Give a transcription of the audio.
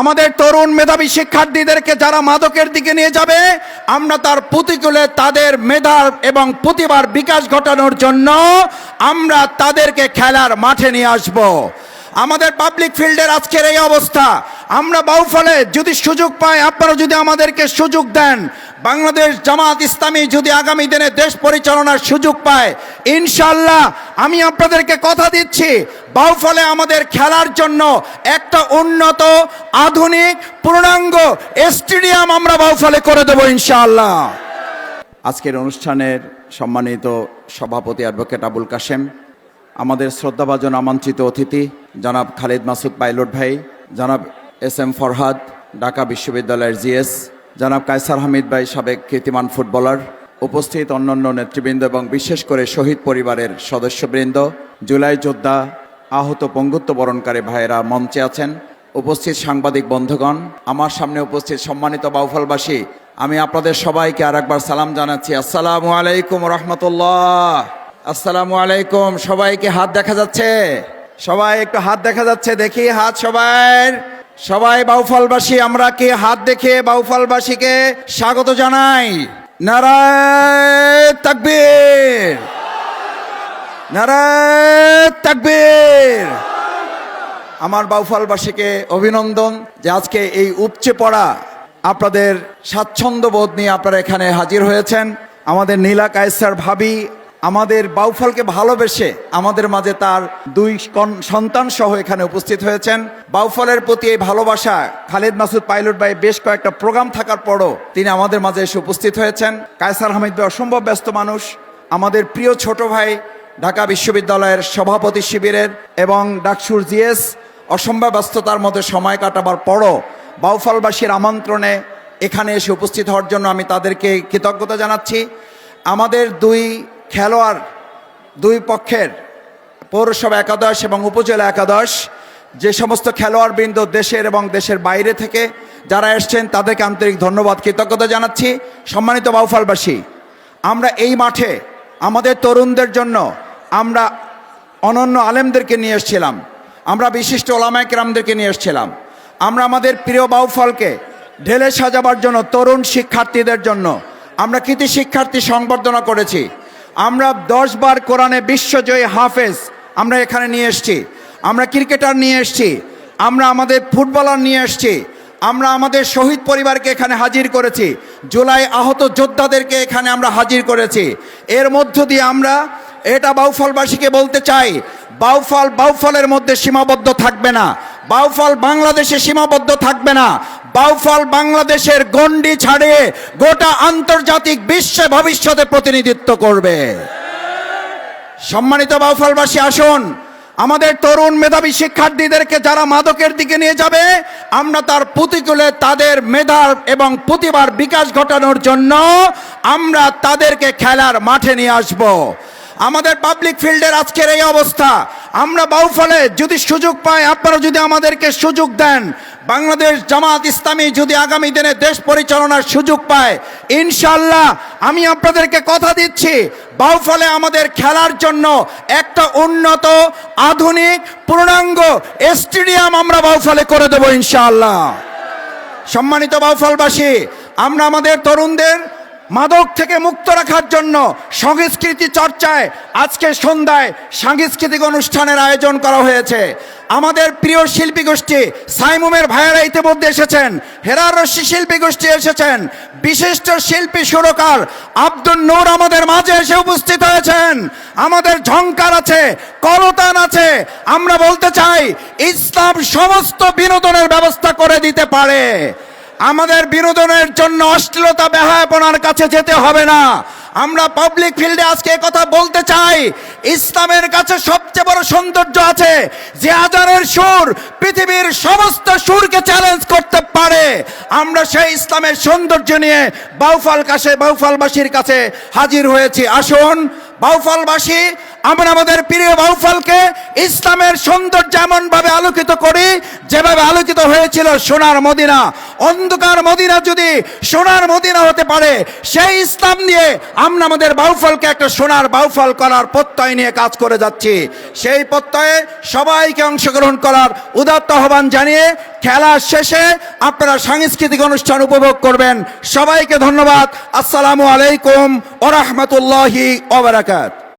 আমাদের তরুণ মেধাবী শিক্ষার্থীদেরকে যারা মাদকের দিকে নিয়ে যাবে, আমরা তার প্রতিকূলে তাদের মেধার এবং প্রতিভার বিকাশ ঘটানোর জন্য আমরা তাদেরকে খেলার মাঠে নিয়ে আসব। আমাদের পাবলিক ফিল্ডের আজকের এই অবস্থা। আমরা বাউফলে যদি সুযোগ পাই, আপনারা যদি আমাদেরকে সুযোগ দেন, বাংলাদেশ জামাত ইসলামী যদি আগামী দিনে দেশ পরিচালনার সুযোগ পায় ইনশাল্লাহ আমি আপনাদেরকে কথা দিচ্ছি, বাউফলে আমাদের খেলার জন্য একটা উন্নত, আধুনিক, পূর্ণাঙ্গ স্টেডিয়াম আমরা বাউফলে করে দেবো ইনশাআল্লাহ। আজকের অনুষ্ঠানের সম্মানিত সভাপতি অ্যাডভোকেট আবুল কাশেম আমাদের শ্রদ্ধাভাজন আমন্ত্রিত অতিথি, জনাব খালিদ মাসুদ পাইলট ভাই, জনাব এস এম ফরহাদ, ঢাকা বিশ্ববিদ্যালয়ের জিএস জনাব কায়সার হামিদ ভাই, সাবেক কীর্তিমান ফুটবলার, উপস্থিত অন্যান্য নেতৃবৃন্দ এবং বিশেষ করে শহীদ পরিবারের সদস্যবৃন্দ, জুলাই যোদ্ধা, আহত পঙ্গুত্ব বরণকারী ভাইয়েরা মঞ্চে আছেন, উপস্থিত সাংবাদিক বন্ধুগণ, আমার সামনে উপস্থিত সম্মানিত বাউফলবাসী, আমি আপনাদের সবাইকে আর একবার সালাম জানাচ্ছি। আসসালামু আলাইকুম রহমতুল্লাহ। আসসালামু আলাইকুম, সবাইকে হাত দেখা যাচ্ছে? সবাই একটু হাত দেখা যাচ্ছে, দেখি হাত সবাই সবাই বাউফলবাসী, আমরা কি হাত দেখে বাউফলবাসীকে স্বাগত জানাই? নারায় তাকবীর। নারায় তাকবীর। আমার বাউফলবাসীকে অভিনন্দন যে আজকে এই উপচে পড়া আপনাদের স্বাচ্ছন্দ্য বোধ নিয়ে আপনারা এখানে হাজির হয়েছেন। আমাদের নীলা কায়সার ভাবি আমাদের বাউফলকে ভালোবেসে আমাদের মাঝে তার দুই সন্তান সহ এখানে উপস্থিত হয়েছেন। বাউফলের প্রতি এই ভালোবাসা খালিদ মাসুদ পাইলট ভাই বেশ কয়েকটা প্রোগ্রাম থাকার পরও তিনি আমাদের মাঝে এসে উপস্থিত হয়েছেন। কায়সার হামিদ ভাই অসম্ভব ব্যস্ত মানুষ, আমাদের প্রিয় ছোট ভাই ঢাকা বিশ্ববিদ্যালয়ের সভাপতি শিবিরের এবং ডাকসুর জিএস অসম্ভব ব্যস্ততার মধ্যে সময় কাটাবার পরও বাউফলবাসীর আমন্ত্রণে এখানে এসে উপস্থিত হওয়ার জন্য আমি তাদেরকে কৃতজ্ঞতা জানাচ্ছি। আমাদের দুই খেলোয়াড় দুই পক্ষের, পৌরসভা একাদশ এবং উপজেলা একাদশ, যে সমস্ত খেলোয়াড়বৃন্দ দেশের এবং দেশের বাইরে থেকে যারা এসছেন, তাদেরকে আন্তরিক ধন্যবাদ, কৃতজ্ঞতা জানাচ্ছি। সম্মানিত বাউফলবাসী, আমরা এই মাঠে আমাদের তরুণদের জন্য আমরা অনন্য আলেমদেরকে নিয়ে এসেছিলাম। আমরা বিশিষ্ট ওলামায় ওলামায়করামদেরকে নিয়ে এসেছিলাম। আমরা আমাদের প্রিয় বাউফলকে ঢেলে সাজাবার জন্য তরুণ শিক্ষার্থীদের জন্য আমরা কৃতি শিক্ষার্থী সংবর্ধনা করেছি। আমরা দশ বার কোরআনে বিশ্বজয়ী হাফেজ, আমরা এখানে নিয়ে এসেছি। আমরা ক্রিকেটার নিয়ে এসেছি, আমরা আমাদের ফুটবলার নিয়ে এসেছি, আমরা আমাদের শহীদ পরিবারকে এখানে হাজির করেছি, জুলাই আহত যোদ্ধাদেরকে এখানে আমরা হাজির করেছি। এর মধ্য দিয়ে আমরা, এটা বাউফলবাসীকে বলতে চাই, বাউফল বাউফলের মধ্যে সীমাবদ্ধ থাকবে না, বাউফল বাংলাদেশে সীমাবদ্ধ থাকবে না বাউফল বাংলাদেশের গণ্ডি ছাড়িয়ে গোটা আন্তর্জাতিক বিশ্বে ভবিষ্যতে প্রতিনিধিত্ব করবে। সম্মানিত বাউফলবাসী, আসুন। আমাদের তরুণ মেধাবী শিক্ষার্থীদেরকে যারা মাদকের দিকে নিয়ে যাবে, আমরা তার প্রতিকূলে তাদের মেধার এবং প্রতিভার বিকাশ ঘটানোর জন্য আমরা তাদেরকে খেলার মাঠে নিয়ে আসব। আমাদের পাবলিক ফিল্ডের আজকের এই অবস্থা। আমরা বাউফলে যদি সুযোগ পাই, আপনারা যদি আমাদেরকে সুযোগ দেন, বাংলাদেশ জামাত ইসলামী যদি আগামী দিনে দেশ পরিচালনার সুযোগ পায় ইনশাল্লাহ আমি আপনাদেরকে কথা দিচ্ছি, বাউফলে আমাদের খেলার জন্য একটা উন্নত, আধুনিক, পূর্ণাঙ্গ স্টেডিয়াম আমরা বাউফলে করে দেবো ইনশাল্লাহ সম্মানিত বাউফলবাসী, আমরা আমাদের তরুণদের মাদক থেকে মুক্ত রাখার জন্য সংস্কৃতি চর্চায় আজকে সন্ধ্যায় সাংস্কৃতিক অনুষ্ঠানের আয়োজন করা হয়েছে। আমাদের প্রিয় শিল্পী গোষ্ঠী সাইমুমের ভাইয়েরা ইতিমধ্যে এসেছেন। হেরার রশ্মি শিল্পী গোষ্ঠী এসেছেন। বিশিষ্ট শিল্পী সুরকার আব্দুল নূর আমাদের মাঝে এসে উপস্থিত হয়েছেন। আমাদের ঝংকার আছে, করতান আছে। আমরা বলতে চাই, ইসলাম সমস্ত বিনোদনের ব্যবস্থা করে দিতে পারে। আমাদের বিনোদনের জন্য অশ্লীলতা বেহায়াপনার কাছে যেতে হবে না। আমরা পাবলিক ফিল্ডে আজকে কথা বলতে চাই। ইসলামের কাছে সবচেয়ে বড় সৌন্দর্য আছে যে হাজারের সুর পৃথিবীর সমস্ত সুরকে চ্যালেঞ্জ করতে পারে। আমরা সেই ইসলামের সৌন্দর্য নিয়ে বাউফাল কাছে, বাউফালবাসীর কাছে হাজির হয়েছি। আসুন, বাউফলবাসী আমরা আমাদের প্রিয় বাউফলকে ইসলামের সৌন্দর্য ভাবে আলোকিত করি, যেভাবে আলোকিত হয়েছিল সোনার মদিনা। অন্ধকার মদিনা যদি সোনার মদিনা হতে পারে, সেই ইসলাম নিয়ে আমরা আমাদের বাউফলকে একটা সোনার বাউফল করার প্রত্যয় নিয়ে কাজ করে যাচ্ছি। সেই প্রত্যয়ে সবাইকে অংশগ্রহণ করার উদাত্ত আহ্বান জানিয়ে খেলা শেষে আপনারা সাংস্কৃতিক অনুষ্ঠান উপভোগ করবেন। সবাইকে ধন্যবাদ। আসসালামু আলাইকুম ওরহমতুল্লাহি ওবরাকাত।